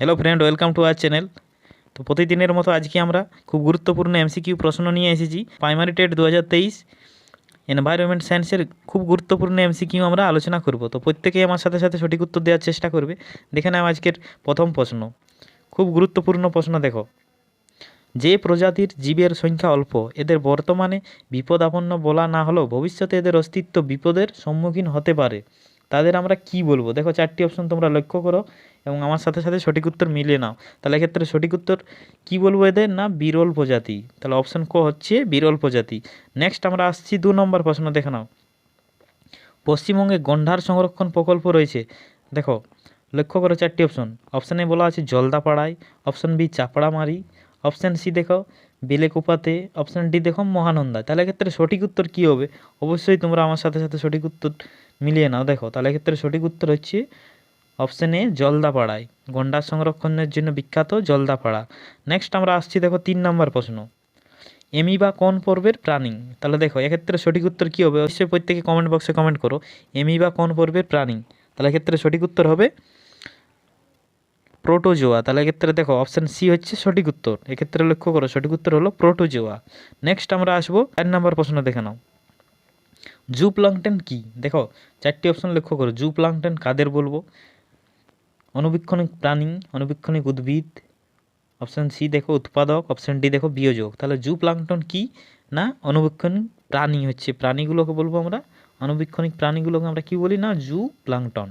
Hello friend welcome to our channel তো প্রতিদিনের মতো আজকে আমরা খুব গুরুত্বপূর্ণ এমসিকিউ প্রশ্ন নিয়ে এসেছি। প্রাইমারি টেট দু হাজার তেইশ এনভায়রনমেন্ট সায়েন্সের খুব গুরুত্বপূর্ণ এমসিকিউ আমরা আলোচনা করব। তো প্রত্যেকেই আমার সাথে সাথে সঠিক উত্তর দেওয়ার চেষ্টা করবে। দেখে নাও আজকের প্রথম প্রশ্ন। খুব গুরুত্বপূর্ণ প্রশ্ন দেখো। যে প্রজাতির জীবের সংখ্যা অল্প, এদের বর্তমানে বিপদাপন্ন বলা না হলেও ভবিষ্যতে এদের অস্তিত্ব বিপদের সম্মুখীন হতে পারে। তাদের আমরা কি বলব? দেখো, চারটি অপশন তোমরা লক্ষ্য করো এবং আমার সাথে সাথে সঠিক উত্তর মিলিয়ে নাও। তাহলে এক্ষেত্রে সঠিক উত্তর কি বলব এদের? না, বিরল প্রজাতি। তাহলে অপশন ক হচ্ছে বিরল প্রজাতি। নেক্সট আমরা আসছি দু নম্বর প্রশ্ন, দেখে নাও। পশ্চিমবঙ্গে গন্ডার সংরক্ষণ প্রকল্প রয়েছে। দেখো, লক্ষ্য করো চারটি অপশন অপশানে বলা আছে জলদাপাড়ায় option B Chapramari option C দেখো বেলেকোপাতে অপশান ডি দেখো মহানন্দা। তাহলে এক্ষেত্রে সঠিক উত্তর কী হবে? অবশ্যই তোমরা আমার সাথে সাথে সঠিক উত্তর মিলিয়ে নাও। দেখো, তাহলে এক্ষেত্রে সঠিক উত্তর হচ্ছে অপশান এ জলদাপাড়ায়। গন্ডার সংরক্ষণের জন্য বিখ্যাত জলদাপাড়া। নেক্সট আমরা আসছি দেখো তিন নম্বর প্রশ্ন। এমি বা কোন পর্বের প্রাণী? তাহলে দেখো, এক্ষেত্রে সঠিক উত্তর কী হবে? অবশ্যই প্রত্যেকে কমেন্ট বক্সে কমেন্ট করো। এমি বা কোন পর্বের প্রাণী? তাহলে এক্ষেত্রে সঠিক উত্তর হবে প্রোটোজোয়া তাহলে এক্ষেত্রে দেখো অপশান সি হচ্ছে সঠিক উত্তর। এক্ষেত্রে লক্ষ্য করো, সঠিক উত্তর হলো প্রোটোজোয়া নেক্সট আমরা আসব চার নম্বর প্রশ্ন দেখে নাও। জু প্লাংটেন কি? দেখো, চারটি অপশান লক্ষ্য করো। জু প্লাংটেন কাদের বলব? অনুবীক্ষণিক প্রাণী অনুবীক্ষণিক উদ্ভিদ। অপশান সি দেখো উৎপাদক অপশান ডি দেখো বিয়োজক। তাহলে জু প্লাংটন কি না অনুবীক্ষণিক প্রাণী হচ্ছে? প্রাণীগুলোকে বলব আমরা। অনুবীক্ষণিক প্রাণীগুলোকে আমরা কি বলি না? জু প্লাংটন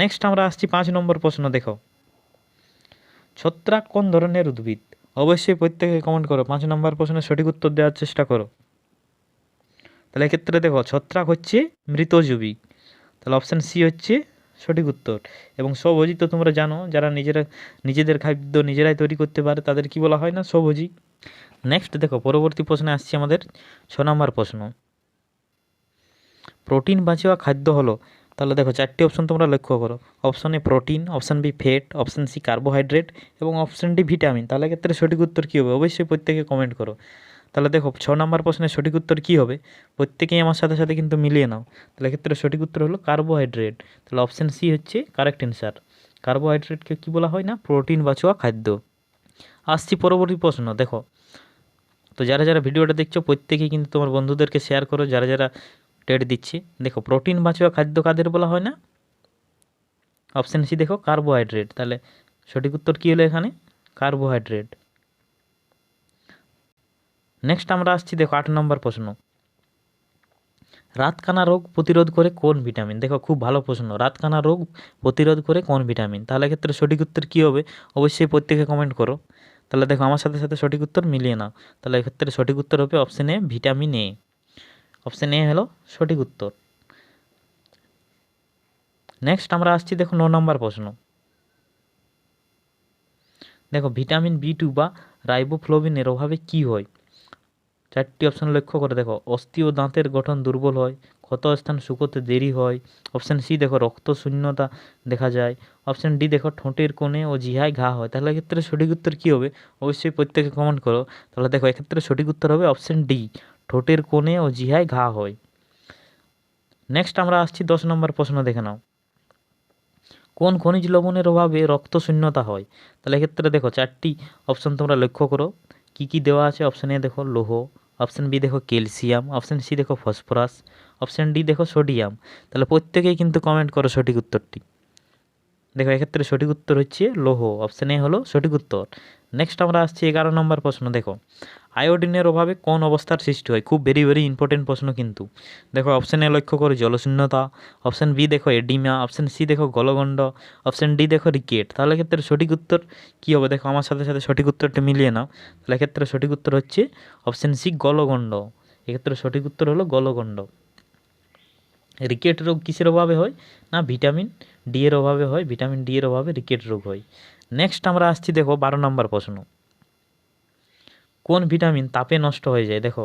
নেক্সট আমরা আসছি পাঁচ নম্বর প্রশ্ন দেখো। ছত্রাক কোন ধরনের উদ্ভিদ? অবশ্যই প্রত্যেকে কমেন্ট করো। পাঁচ নম্বর প্রশ্নের সঠিক উত্তর দেওয়ার চেষ্টা করো। তাহলে এক্ষেত্রে দেখো, ছত্রাক হচ্ছে মৃতজীবী। তাহলে অপশান সি হচ্ছে সঠিক উত্তর। এবং স্বভোজী তো তোমরা জানো, যারা নিজেরা, নিজেদের খাদ্য নিজেরাই তৈরি করতে পারে, তাদের কি বলা হয় না? স্বভোজী নেক্সট দেখো, পরবর্তী প্রশ্নে আসছে আমাদের ছ নম্বর প্রশ্ন। প্রোটিন বাঁচুয়া খাদ্য হলো তাহলে দেখো চারটি অপশন তোমরা লক্ষ্য করো। Option A protein option B fat option C carbohydrate এবং অপশন ডি ভিটামিন তাহলে ক্ষেত্রে সঠিক উত্তর কী হবে? অবশ্যই প্রত্যেকে কমেন্ট করো। তাহলে দেখো ছ নম্বর প্রশ্নের সঠিক উত্তর কী হবে? প্রত্যেকেই আমার সাথে সাথে কিন্তু মিলিয়ে নাও। তাহলে ক্ষেত্রে সঠিক উত্তর হলো কার্বোহাইড্রেট তাহলে অপশান সি হচ্ছে কারেক্ট অ্যান্সার কার্বোহাইড্রেটকে কী বলা হয় না? প্রোটিন বা বাঁচুয়া খাদ্য। আসছি পরবর্তী প্রশ্ন, দেখো। তো যারা যারা ভিডিওটা দেখছ, প্রত্যেকেই কিন্তু তোমার বন্ধুদেরকে শেয়ার করো। যারা যারা টেট দিচ্ছে। দেখো প্রোটিন বাঁচুয়া খাদ্য কাদের বলা হয় না? অপশান সি দেখো কার্বোহাইড্রেট তাহলে সঠিক উত্তর কী হলো এখানে? কার্বোহাইড্রেট নেক্সট আমরা আসছি, দেখো, আট নম্বর প্রশ্ন। রাতকানা রোগ প্রতিরোধ করে কোন ভিটামিন দেখো, খুব ভালো প্রশ্ন। রাতকানা রোগ প্রতিরোধ করে কোন ভিটামিন তাহলে ক্ষেত্রে সঠিক উত্তর কী হবে? অবশ্যই প্রত্যেকে কমেন্ট করো। তাহলে দেখো, আমার সাথে সাথে সঠিক উত্তর মিলিয়ে নাও। তাহলে এক্ষেত্রে সঠিক উত্তর হবে option vitamin A option A হলো সঠিক উত্তর। নেক্সট আমরা আসছি, দেখো, ন নম্বর প্রশ্ন। দেখো, ভিটামিন বি টু বা রাইবোফ্লোবিনের অভাবে কী হয়? চারটি অপশান লক্ষ্য করে, দেখো, অস্থি ও দাঁতের গঠন দুর্বল হয়, ক্ষত স্থান শুকোতে দেরি হয়। অপশান সি দেখো, রক্ত শূন্যতা দেখা যায়। অপশান ডি দেখো, ঠোঁটের কোণে ও জিহায় ঘা হয়। তাহলে এক্ষেত্রে সঠিক উত্তর কী হবে? অবশ্যই প্রত্যেকে কমেন্ট করো। তাহলে দেখো, এক্ষেত্রে সঠিক উত্তর হবে অপশান ডি ঠোঁটের কোণে ও জিহায় ঘা হয়। নেক্সট আমরা আসছি দশ নম্বর প্রশ্ন দেখে নাও। কোন খনিজ লবণের অভাবে রক্ত শূন্যতা হয়? তাহলে এক্ষেত্রে দেখো চারটি অপশান তোমরা লক্ষ্য করো। কি কি দেওয়া আছে? অপশান এ দেখো লোহ অপশান বি দেখো ক্যালসিয়াম অপশান সি দেখো ফসফরাস অপশান ডি দেখো সোডিয়াম। তাহলে প্রত্যেকেই কিন্তু কমেন্ট করো সঠিক উত্তরটি। দেখো, এক্ষেত্রে সঠিক উত্তর হচ্ছে লোহ অপশান এ হলো সঠিক উত্তর। নেক্সট আমরা আসছি এগারো নম্বর প্রশ্ন, দেখো। আয়োডিনের অভাবে কোন অবস্থার সৃষ্টি হয়? খুব ভেরি ভেরি ইম্পর্টেন্ট প্রশ্ন কিন্তু। দেখো অপশান এ লক্ষ্য করো, জলশূন্যতা। অপশান বি দেখো, এডিমা। অপশান সি দেখো, গলগণ্ড। অপশান ডি দেখো, রিকেট। তাহলে ক্ষেত্রে সঠিক উত্তর কী হবে? দেখো, আমার সাথে সাথে সঠিক উত্তরটা মিলিয়ে নাও। তাহলে ক্ষেত্রে সঠিক উত্তর হচ্ছে অপশান সি গলগণ্ড। এক্ষেত্রে সঠিক উত্তর হলো গলগণ্ড। রিকেট রোগ কিসের অভাবে হয়? না, ভিটামিন ডি এর অভাবে হয়, ভিটামিন ডি এর অভাবে রিকেট রোগ হয়। নেক্সট আমরা আসছি, দেখো, বারো নম্বর প্রশ্ন। কোন ভিটামিন তাপে নষ্ট হয়ে যায়? দেখো।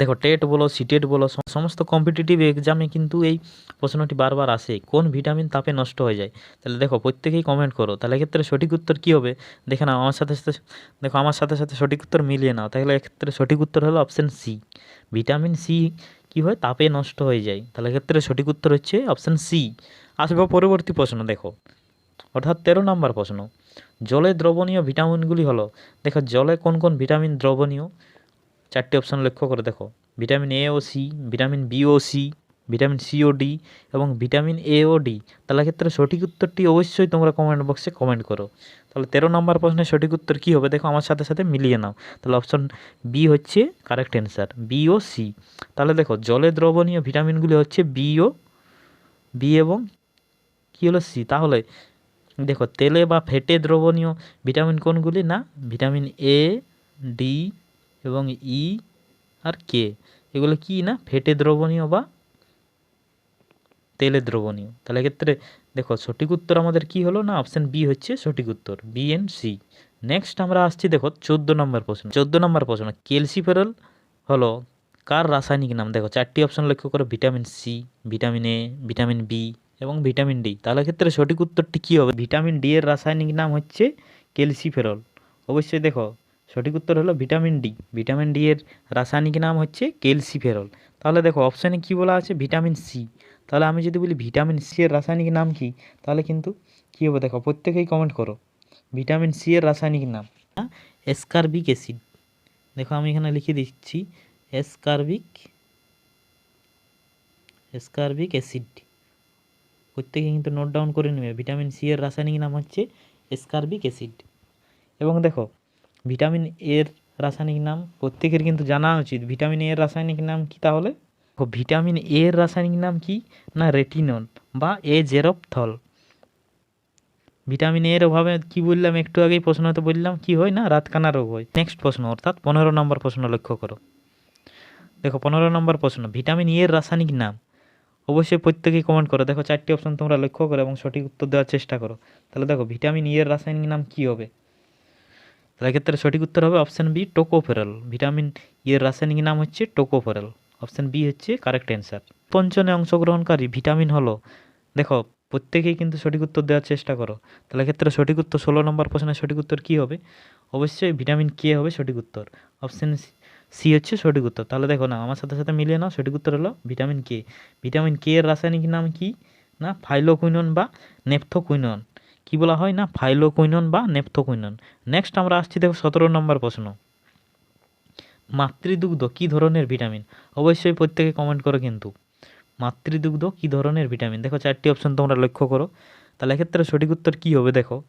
দেখো, টেট বলো, সিটেট বলো সমস্ত কম্পিটিটিভ এক্সামে কিন্তু এই প্রশ্নটি বারবার আসে, কোন ভিটামিন তাপে নষ্ট হয়ে যায়? তাহলে দেখো, প্রত্যেকেই কমেন্ট করো, তাহলে এক্ষেত্রে সঠিক উত্তর কী হবে? দেখে নাও, আমার সাথে সাথে, দেখো, আমার সাথে সাথে সঠিক উত্তর মিলিয়ে নাও, তাহলে এক্ষেত্রে সঠিক উত্তর হলো অপশান সি ভিটামিন সি কী হয়? তাপে নষ্ট হয়ে যায়। তাহলে ক্ষেত্রে সঠিক উত্তর হচ্ছে অপশান সি আসবে পরবর্তী প্রশ্ন, দেখো। অর্থাৎ তেরো নম্বর প্রশ্ন। জলে দ্রবণীয় ভিটামিনগুলি হলো, দেখো জলে কোন কোন ভিটামিন দ্রবণীয়? চারটি অপশান লক্ষ্য করে দেখো। ভিটামিন এ ও সি ভিটামিন বি ও সি ভিটামিন সি ও ডি এবং ভিটামিন এ ও ডি তাহলে ক্ষেত্রে সঠিক উত্তরটি অবশ্যই তোমরা কমেন্ট বক্সে কমেন্ট করো। তাহলে তেরো নম্বর প্রশ্নের সঠিক উত্তর কী হবে? দেখো, আমার সাথে সাথে মিলিয়ে নাও। তাহলে অপশন বি হচ্ছে কারেক্ট অ্যান্সার বি ও সি তাহলে দেখো, জলে দ্রবণীয় ভিটামিনগুলি হচ্ছে বি ও বি এবং কী হলো সি তাহলে দেখো, তেলে বা ফেটে দ্রবণীয় ভিটামিন কোনগুলি? না, ভিটামিন এ ডি এবং ই আর কে এগুলো কি না? ফেটে দ্রবণীয় বা তেলে দ্রবণীয়। তাহলে এক্ষেত্রে দেখো সঠিক উত্তর আমাদের কি হলো না? অপশান বি হচ্ছে সঠিক উত্তর বি এন সি নেক্সট আমরা আসছি দেখো চোদ্দ নম্বর প্রশ্ন। চোদ্দ নম্বর প্রশ্ন ক্যালসিফেরল হলো কার রাসায়নিক নাম? দেখো চারটি অপশন লক্ষ্য করো vitamin C vitamin A vitamin B এবং ভিটামিন ডি তাহলে ক্ষেত্রে সঠিক উত্তরটি কী হবে? ভিটামিন ডি এর রাসায়নিক নাম হচ্ছে ক্যালসিফেরল অবশ্যই দেখো সঠিক উত্তর হলো ভিটামিন ডি ভিটামিন ডি এর রাসায়নিক নাম হচ্ছে ক্যালসিফেরল তাহলে দেখো অপশানে কী বলা আছে? ভিটামিন সি তাহলে আমি যদি বলি ভিটামিন সি এর রাসায়নিক নাম কি? তাহলে কিন্তু কী হবে? দেখো, প্রত্যেকেই কমেন্ট করো। ভিটামিন সি এর রাসায়নিক নাম। এসকার্বিক অ্যাসিড দেখো, আমি এখানে লিখে দিচ্ছি এসকার্বিক এসকার্বিক অ্যাসিড প্রত্যেকে কিন্তু নোট ডাউন করে নেবে। ভিটামিন সি এর রাসায়নিক নাম হচ্ছে এসকার্বিক অ্যাসিড এবং দেখো, ভিটামিন এর রাসায়নিক নাম প্রত্যেকের কিন্তু জানা উচিত। ভিটামিন এর রাসায়নিক নাম কি তাহলে? ও ভিটামিন এ এর রাসায়নিক নাম কি? না রেটিনল বা এ জেরপথল ভিটামিন এর অভাবে কি বললাম? একটু আগেই প্রশ্ন হয়তো বললাম, কি হয় না? রাতকানা রোগ হয়। নেক্সট প্রশ্ন, অর্থাৎ পনেরো নম্বর প্রশ্ন লক্ষ্য করো। দেখো, পনেরো নম্বর প্রশ্ন, ভিটামিন ই এর রাসায়নিক নাম? অবশ্যই প্রত্যেকেই কমেন্ট করো। দেখো, চারটি অপশন তোমরা লক্ষ্য করো এবং সঠিক উত্তর দেওয়ার চেষ্টা করো। তাহলে দেখো, ভিটামিন ই এর রাসায়নিক নাম কি হবে? তাহলে ক্ষেত্রে সঠিক উত্তর হবে option B tocopherol vitamin E এর রাসায়নিক নাম হচ্ছে টোকোফেরল অপশান বি হচ্ছে কারেক্ট অ্যান্সার পঞ্চনে অংশগ্রহণকারী ভিটামিন হলো, দেখো, প্রত্যেকেই কিন্তু সঠিক উত্তর দেওয়ার চেষ্টা করো। তাহলে ক্ষেত্রে সঠিক উত্তর ষোলো নম্বর প্রশ্নের সঠিক উত্তর কী হবে? অবশ্যই ভিটামিন কে হবে সঠিক উত্তর। অপশান সি হচ্ছে সঠিক উত্তর। তাহলে দেখো না, আমার সাথে সাথে মিলিয়ে নাও, সঠিক উত্তর হলো ভিটামিন কে। ভিটামিন কে এর রাসায়নিক নাম কি? না, ফাইলোকুইনন বা নেপথোকুইনন। কি বলা হয় না, ফাইলোকুইনন বা নেপথোকুইনন? নেক্সট আমরা আসছি দেখো সতেরো নম্বর প্রশ্ন। মাতৃদুগ্ধ কী ধরনের ভিটামিন? অবশ্যই প্রত্যেকে কমেন্ট করো কিন্তু। মাতৃদুগ্ধ কী ধরনের ভিটামিন? দেখো, চারটি অপশন তোমরা লক্ষ্য করো। তাহলে এক্ষেত্রে সঠিক উত্তর কী হবে দেখো?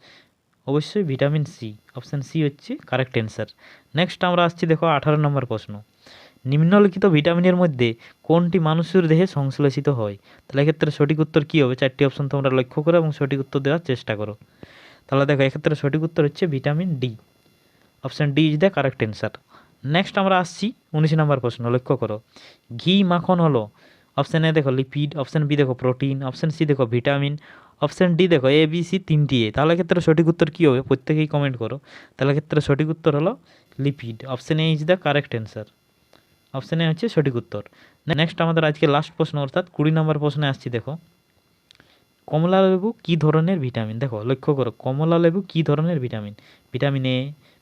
অবশ্যই ভিটামিন সি অপশান সি হচ্ছে কারেক্ট অ্যান্সার নেক্সট আমরা আসছি দেখো আঠারো নম্বর প্রশ্ন। নিম্নলিখিত ভিটামিনের মধ্যে কোনটি মানুষের দেহে সংশ্লেষিত হয়? তাহলে এক্ষেত্রে সঠিক উত্তর কী হবে? চারটি অপশন তোমরা লক্ষ্য করো এবং সঠিক উত্তর দেওয়ার চেষ্টা করো। তাহলে দেখো, এক্ষেত্রে সঠিক উত্তর হচ্ছে vitamin D option D is the correct answer next আমরা আসছি উনিশ নম্বর প্রশ্ন, লক্ষ্য করো। ঘি মাখন হলো অপশান এ দেখো লিপিড অপশান বি দেখো প্রোটিন অপশান সি দেখো ভিটামিন অপশান ডি দেখো এ বি সি তিনটি এ তাহলে ক্ষেত্রে সঠিক উত্তর কী হবে? প্রত্যেকেই কমেন্ট করো। তাহলে ক্ষেত্রে সঠিক উত্তর হলো lipid option A is the correct answer option A হচ্ছে সঠিক উত্তর। নেক্সট আমাদের আজকে লাস্ট প্রশ্ন, অর্থাৎ কুড়ি নম্বর প্রশ্নে আসছি দেখো। কমলা লেবু কী ধরনের ভিটামিন দেখো, লক্ষ্য করো, কমলা লেবু কী ধরনের vitamin vitamin A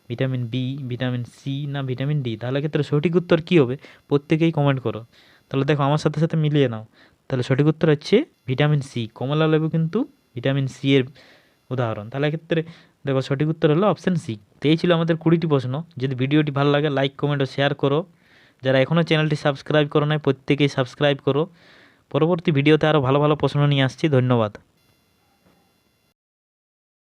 vitamin B vitamin C না ভিটামিন ডি তাহলে ক্ষেত্রে সঠিক উত্তর কী হবে? প্রত্যেকেই কমেন্ট করো। তাহলে দেখো, আমার সাথে সাথে মিলিয়ে নাও। তাহলে সঠিক উত্তর হচ্ছে ভিটামিন সি কমলা লেবু কিন্তু ভিটামিন সি এর উদাহরণ। তাহলে ক্ষেত্রে দেখো, সঠিক উত্তর হলো অপশান সি তো এই ছিল আমাদের কুড়িটি প্রশ্ন। যদি ভিডিওটি ভালো লাগে লাইক কমেন্ট ও শেয়ার করো। যারা এখনও চ্যানেলটি সাবস্ক্রাইব করো নাই, প্রত্যেকেই সাবস্ক্রাইব করো। পরবর্তী ভিডিওতে আরও ভালো ভালো প্রশ্ন নিয়ে আসছি। ধন্যবাদ।